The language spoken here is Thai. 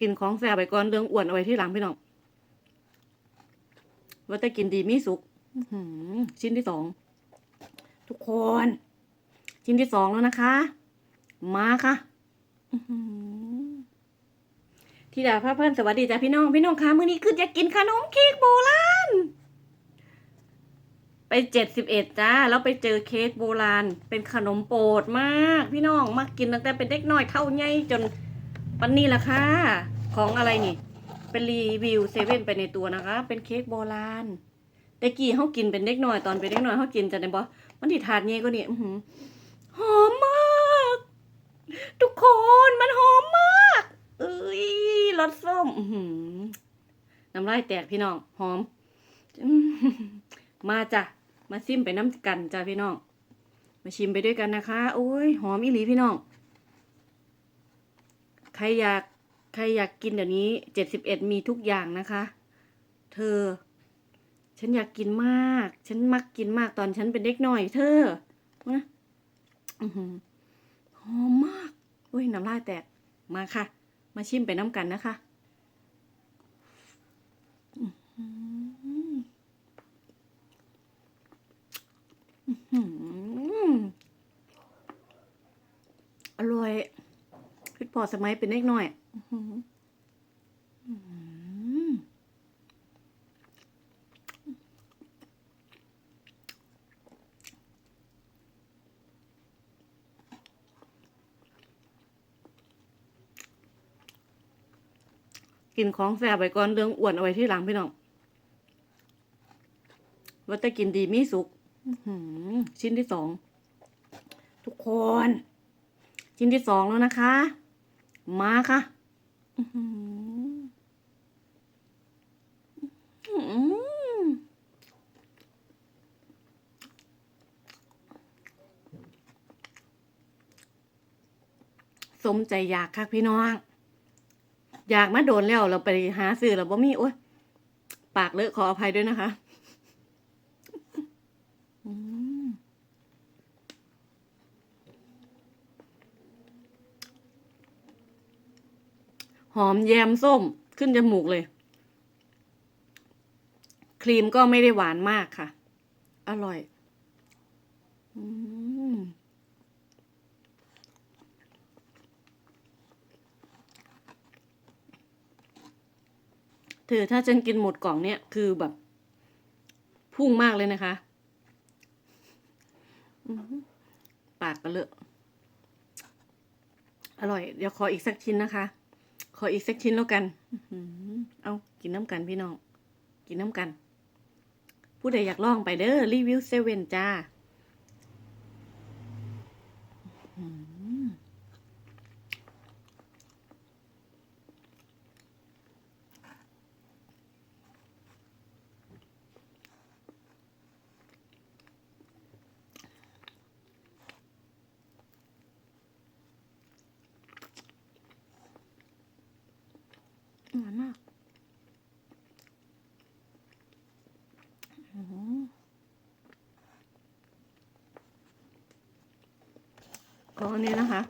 กินของแซ่บไปก่อนเรื่องอ้วนเอาไว้ที่หลังพี่น้องว่าแต่กินดีมีสุขชิ้นที่สองทุกคน ชิ้นที่สองแล้วนะคะ มาค่ะที่ดาพระเพื่อนสวัสดีจ้าพี่น้อง พี่น้องคะมื้อนี้คือจะกินขนมเค้กโบราณไปเจ็ดสิบเอ็ดจ้า แล้วไปเจอเค้กโบราณ เป็นขนมโปรดมาก พี่น้องมากินตั้งแต่เป็นเด็กน้อยเท่าไงจน ปันนี้ละค่ะของอะไรนี่ เป็นรีวิวเซเว่นไปในตัวนะคะ เป็นเค้กโบราณแต่กี้เขากินเป็นเด็กน้อยตอนเป็นเด็กน้อยเขากินจะได้บอมันที่ถาดเงี้ยก็นี่อื้อหือมมาก ทุกคนมันหอมมากเอ้ยรสส้มน้ำลายแตกพี่น้องหอมมาจ้ะมาซิมไปน้ำกันจ้ะพี่น้อง มาชิมไปด้วยกันนะคะ โอ้ยหอมอีหลีพี่น้อง รอยากใครอยากกินเดี๋ยวนี้เจ็ดสิบเอ็ดมีทุกอย่างนะคะ เธอ ฉันอยากกินมาก ฉันมักกินมากตอนฉันเป็นเด็กหน้อย เธอนะหอมมากโอ้ยน้ำลายแตกมาค่ะ มาชิมไปน้ำกันนะคะอร่อย คิดพอสมัยเป็นเด็กน้อยกินของแซ่บไปก่อนเรื่องอ้วนเอาไว้ที่หลังพี่น้องว่าแต่กินดีมีสุขชิ้นที่สอง ทุกคน ชิ้นที่สองแล้วนะคะ มาค่ะสมใจอยากค่ะพี่น้อง อยากมาโดนแล้วเราไปหาซื้อเราบ่มีโอ้ยปากเลอะขออภัยด้วยนะคะ อืม หอมแยมส้มขึ้นจมูกเลย ครีมก็ไม่ได้หวานมากค่ะ อร่อยอืมเธอถ้าฉันกินหมดกล่องเนี่ยคือแบบ พุ่งมากเลยนะคะปากกระเลอะอร่อย เดี๋ยวขออีกสักชิ้นนะคะ ขออีกสักชิ้นแล้วกัน เอากินน้ำกันพี่น้อง กินน้ำกัน ผู้ใดอยากลองไปเด้อรีวิวเซเว่นจ้า อร่อยมากอือหือก็อันนี้นะคะ